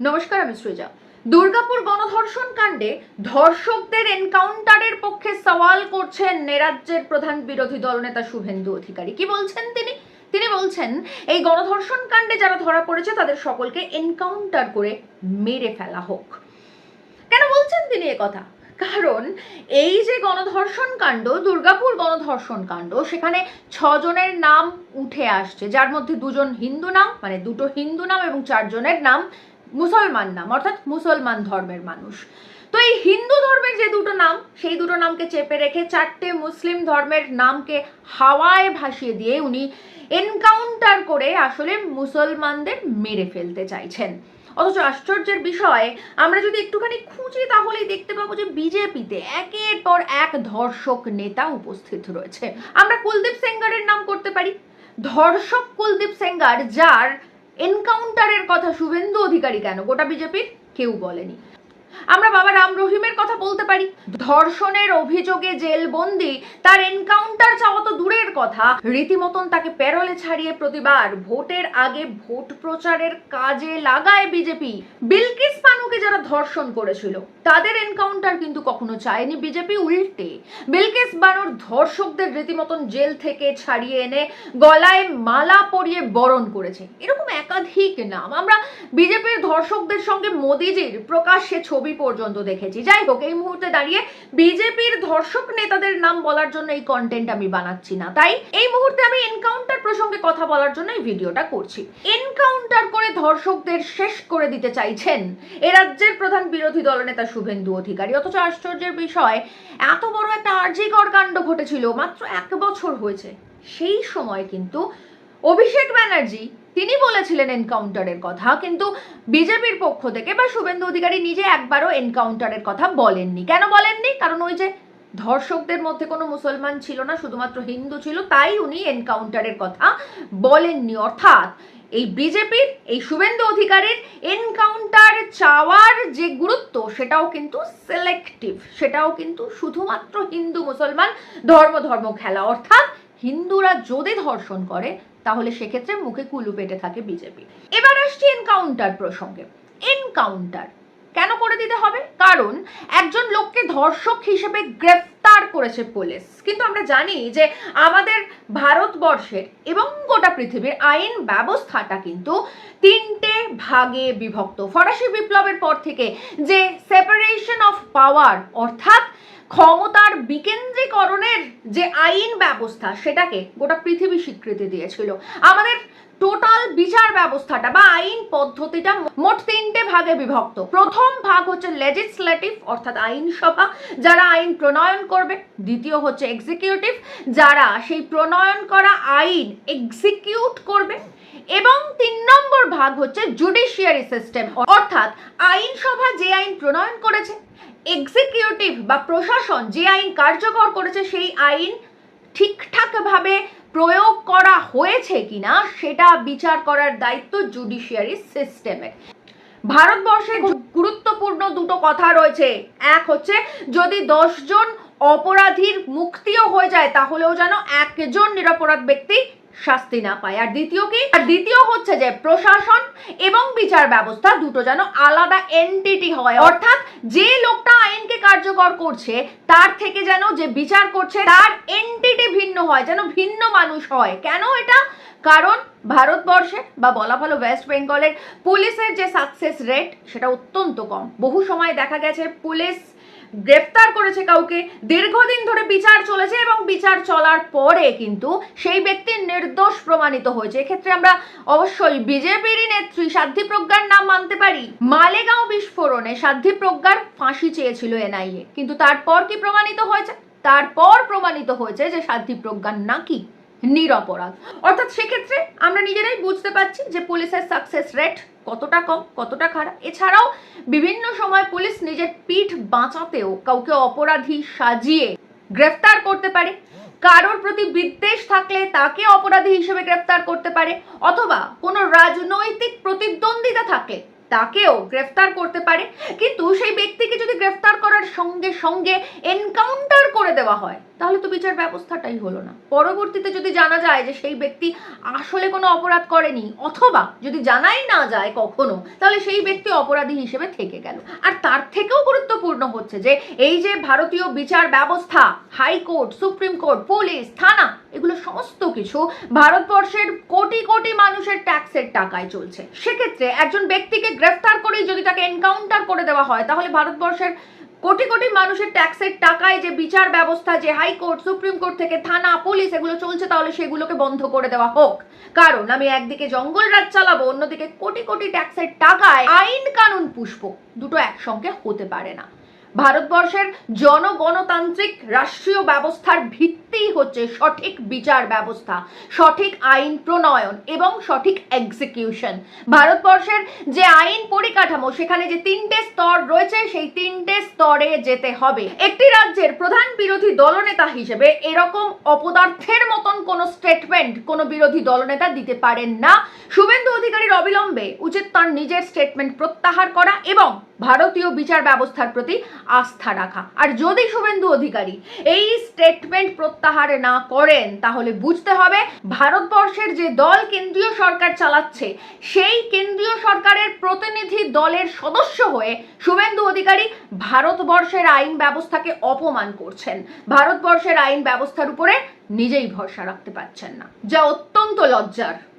নমস্কার, আমি সৃজা। দুর্গাপুর গণধর্ষণ কাণ্ডে ধর্ষকদের এনকাউন্টারের পক্ষে সওয়াল করছেন নেরাজ্যের প্রধান বিরোধী দলনেতা শুভেন্দু অধিকারী। কি বলছেন তিনি? তিনি বলছেন, এই গণধর্ষণ কাণ্ডে যারা ধরা পড়েছে, তাদের সকলকে এনকাউন্টার করে মেরে ফেলা হোক। কেন বলছেন তিনি কথা? কারণ এই যে গণধর্ষণ কাণ্ড, দুর্গাপুর গণধর্ষণ কাণ্ড, সেখানে ছজনের নাম উঠে আসছে। যার মধ্যে দুজন হিন্দু নাম মানে দুটো হিন্দু নাম এবং চারজনের নাম মুসলমান নাম, অর্থাৎ মুসলমান ধর্মের মানুষ। তো এই হিন্দু ধর্মের যে দুটো নাম, সেই দুটো নামকে চেপে রেখে চারটে মুসলিম ধর্মের নামকে হাওয়ায় ভাসিয়ে দিয়ে উনি এনকাউন্টার করে আসলে মুসলমানদের মেরে ফেলতে চাইছেন। অথচ আশ্চর্যের বিষয়, আমরা যদি একটুখানি খুঁজি তাহলেই দেখতে পাবো যে বিজেপিতে একের পর এক ধর্ষক নেতা উপস্থিত রয়েছে। আমরা কুলদীপ সেঙ্গারের নাম করতে পারি। ধর্ষক কুলদীপ সেঙ্গার, যার এনকাউন্টারের কথা শুভেন্দু অধিকারী কেন? গোটা বিজেপির কেউ বলেনি। আমরা বাবা রাম রহিমের কথা বলতে পারি। ধর্ষণের অভিযোগে জেলবন্দি, তার এনকাউন্টার চাওয়া তো দূরের কথা। রীতিমতন তাকে প্যারোলে ছাড়িয়ে প্রতিবার ভোটের আগে ভোট প্রচারের কাজে লাগায় বিজেপি। বিলকিস পানুকে যারা ধর্ষণ করেছিল, তাদের এনকাউন্টার কিন্তু কখনো চায়নি বিজেপি উল্টে। বিলকিস বানুর ধর্ষকদের রীতিমতন জেল থেকে ছাড়িয়ে এনে গলায় মালা পরিয়ে বরণ করেছে। এরকম একাধিক নাম। আমরা বিজেপির ধর্ষকদের সঙ্গে মোদিজির প্রকাশ্যে ছবি পর্যন্ত দেখেছি। যাই হোক, এই মুহূর্তে দাঁড়িয়ে বিজেপির ধর্ষক নেতাদের নাম বলার জন্য এই কন্টেন্ট আমি বানাচ্ছি না। তাই এই মুহূর্তে আমি এনকাউন্টার প্রসঙ্গে কথা বলার জন্য এই ভিডিওটা করছি। এনকাউন্টার করে ধর্ষকদের শেষ করে দিতে চাইছেন এ রাজ্যের প্রধান বিরোধী দলনেতা শুভেন্দু অধিকারী। অথচ আশ্চর্যের বিষয়, এত বড় একটা আর্জিকর কাণ্ড ঘটেছিল, মাত্র এক বছর হয়েছে। সেই সময় কিন্তু অভিষেক ব্যানার্জি তিনি বলেছিলেন এনকাউন্টারের কথা, কিন্তু বিজেপির পক্ষ থেকে বা শুভেন্দু অধিকারী নিজে একবারও এনকাউন্টারের কথা বলেননি। কেন বলেননি? কারণ ওই যে ধর্ষকদের মধ্যে কোনো মুসলমান ছিল না, শুধুমাত্র হিন্দু ছিল, তাই উনি এনকাউন্টারের কথা বলেননি। অর্থাৎ এই বিজেপির, এই শুভেন্দু অধিকারীর এনকাউন্টার চাওয়ার যে গুরুত্ব, সেটাও কিন্তু সিলেক্টিভ সেটাও কিন্তু শুধুমাত্র হিন্দু মুসলমান ধর্ম ধর্ম খেলা। অর্থাৎ হিন্দুরা যদি ধর্ষণ করে, তাহলে সেক্ষেত্রে মুখে কুলু পেটে থাকে বিজেপি। এবার আসছি এনকাউন্টার প্রসঙ্গে। এনকাউন্টার কেন করে দিতে হবে? কারণ একজন লোককে ধর্ষক হিসেবে গ্রেফতার করেছে পুলিশ। কিন্তু আমরা জানি যে আমাদের ভারতবর্ষের এবং গোটা পৃথিবীর আইন ব্যবস্থাটা কিন্তু তিনটে ভাগে বিভক্ত। ফরাসি বিপ্লবের পর থেকে যে সেপারেশন অফ পাওয়ার অর্থাৎ ক্ষমতার বিকেন্দ্রীকরণের যে আইন ব্যবস্থা, সেটাকে গোটা পৃথিবী স্বীকৃতি দিয়েছিল। আমাদের টোটাল বিচার ব্যবস্থাটা বা আইন পদ্ধতিটা মোট তিনটে ভাগে বিভক্ত। প্রথম ভাগ হচ্ছে লেজিসলেটিভ অর্থাৎ আইনসভা, যারা আইন প্রণয়ন করবে। দ্বিতীয় হচ্ছে এক্সিকিউটিভ যারা সেই প্রণয়ন করা আইন এক্সিকিউট করবে। এবং তিন নম্বর ভাগ হচ্ছে জুডিশিয়ারি সিস্টেম অর্থাৎ আইনসভা যে আইন প্রণয়ন করেছে এক্সিকিউটিভ বা প্রশাসন যে আইন কার্যকর করেছে, সেই আইন ঠিকঠাকভাবে প্রয়োগ করা হয়েছে কিনা, সেটা বিচার করার দায়িত্ব জুডিশিয়ারি সিস্টেমের ভারতবর্ষে গুরুত্বপূর্ণ দুটো কথা রয়েছে। এক হচ্ছে, যদি দশজন অপরাধীর মুক্তিও হয়ে যায়, তাহলেও যেন একজন নিরপরাধ ব্যক্তি শাস্তি না পায়। আর দ্বিতীয় কি? আর দ্বিতীয় হচ্ছে যে প্রশাসন এবং বিচার ব্যবস্থা দুটো যেন আলাদা এন্টিটি হয়। অর্থাৎ যে লোকটা আইনকে কার্যকর করছে, তার থেকে যেন যে বিচার করছে, তার এন্টিটি ভিন্ন হয়, যেন ভিন্ন মানুষ হয়। কেন এটা? কারণ ভারতবর্ষে বা বলা ভালো ওয়েস্ট বেঙ্গলের পুলিশের যে সাকসেস রেট সেটা অত্যন্ত কম। বহু সময় দেখা গেছে পুলিশ গ্রেফতার করেছে কাউকে। দীর্ঘদিন ধরে বিচার চলেছে এবং বিচার চলার পরে কিন্তু সেই ব্যক্তি নির্দোষ প্রমাণিত হয়েছে। এক্ষেত্রে আমরা অবশ্যই বিজেপিরই নেত্রী সাধ্বী প্রজ্ঞার নাম মানতে পারি। মালেগাঁও বিস্ফোরণে সাধ্বী প্রজ্ঞার ফাঁসি চেয়েছিল এনআইএ। কিন্তু তারপর কি প্রমাণিত হয়েছে? তারপর প্রমাণিত হয়েছে যে সাধ্বী প্রজ্ঞান নাকি নিরপরাধ। অর্থাৎ সেক্ষেত্রে আমরা নিজেরাই বুঝতে পারছি যে পুলিশের সাকসেস রেট কতটা কম, কতটা খারাপ। এছাড়াও বিভিন্ন সময় পুলিশ নিজের পিঠ বাঁচাতেও কাউকে অপরাধী সাজিয়ে গ্রেফতার করতে পারে। কারোর প্রতি বিদ্বেষ থাকলে তাকে অপরাধী হিসেবে গ্রেফতার করতে পারে। অথবা কোনো রাজনৈতিক প্রতিদ্বন্দ্বিতা থাকলে তাকেও গ্রেফতার করতে পারে। কিন্তু সেই ব্যক্তিকে যদি গ্রেফতার করার সঙ্গে সঙ্গে এনকাউন্টার করে দেওয়া হয়, তাহলে তো বিচার ব্যবস্থাটাই হলো না। পরবর্তীতে যদি জানা যায় যে সেই ব্যক্তি আসলে কোনো অপরাধ করেনি, অথবা যদি জানাই না যায় কখনো, তাহলে সেই ব্যক্তি অপরাধী হিসেবে থেকে গেল। আর তার থেকেও গুরুত্বপূর্ণ হচ্ছে যে এই যে ভারতীয় বিচার ব্যবস্থা, হাইকোর্ট, সুপ্রিম কোর্ট, পুলিশ, থানা, এগুলো সমস্ত কিছু ভারতবর্ষের কোটি কোটি মানুষের ট্যাক্সের টাকায় চলছে। সেক্ষেত্রে একজন ব্যক্তিকে গ্রেফতার করেই যদি তাকে এনকাউন্টার করে দেওয়া হয়, তাহলে ভারতবর্ষের কোটি কোটি মানুষের ট্যাক্সের টাকায় যে বিচার ব্যবস্থা, যে হাইকোর্ট, সুপ্রিম কোর্ট থেকে থানা, পুলিশ এগুলো চলছে, তাহলে সেগুলোকে বন্ধ করে দেওয়া হোক। কারণ আমি একদিকে জঙ্গল রাজ চালাবো, অন্যদিকে কোটি কোটি ট্যাক্সের টাকায় আইন কানুন পুষ্প দুটো একসঙ্গে হতে পারে না। ভারতবর্ষের জনগণতান্ত্রিক রাষ্ট্রীয় ব্যবস্থার ভিত্তিই হচ্ছে সঠিক বিচার ব্যবস্থা, সঠিক আইন প্রণয়ন এবং সঠিক এক্সিকিউশন ভারতবর্ষের যে আইন পরিকাঠামো, সেখানে যে তিনটে স্তর রয়েছে, সেই তিনটে স্তরে যেতে হবে। একটি রাজ্যের প্রধান বিরোধী দলনেতা হিসেবে এরকম অপদার্থের মতন কোনো স্টেটমেন্ট কোনো বিরোধী দলনেতা দিতে পারেন না। শুভেন্দু অধিকারীর অবিলম্বে উচিত তার নিজের স্টেটমেন্ট প্রত্যাহার করা এবং ভারতীয় বিচার ব্যবস্থার প্রতি আস্থা রাখা। আর যদি শুভেন্দু অধিকারী এই স্টেটমেন্ট প্রত্যাহার না করেন, তাহলে বুঝতে হবে ভারতবর্ষের যে দল কেন্দ্রীয় সরকার চালাচ্ছে, সেই কেন্দ্রীয় সরকারের প্রতিনিধি দলের সদস্য হয়ে শুভেন্দু অধিকারী ভারতবর্ষের আইন ব্যবস্থাকে অপমান করছেন। ভারতবর্ষের আইন ব্যবস্থার উপরে নিজেই ভরসা রাখতে পারছেন না। যা অত্যন্ত লজ্জার।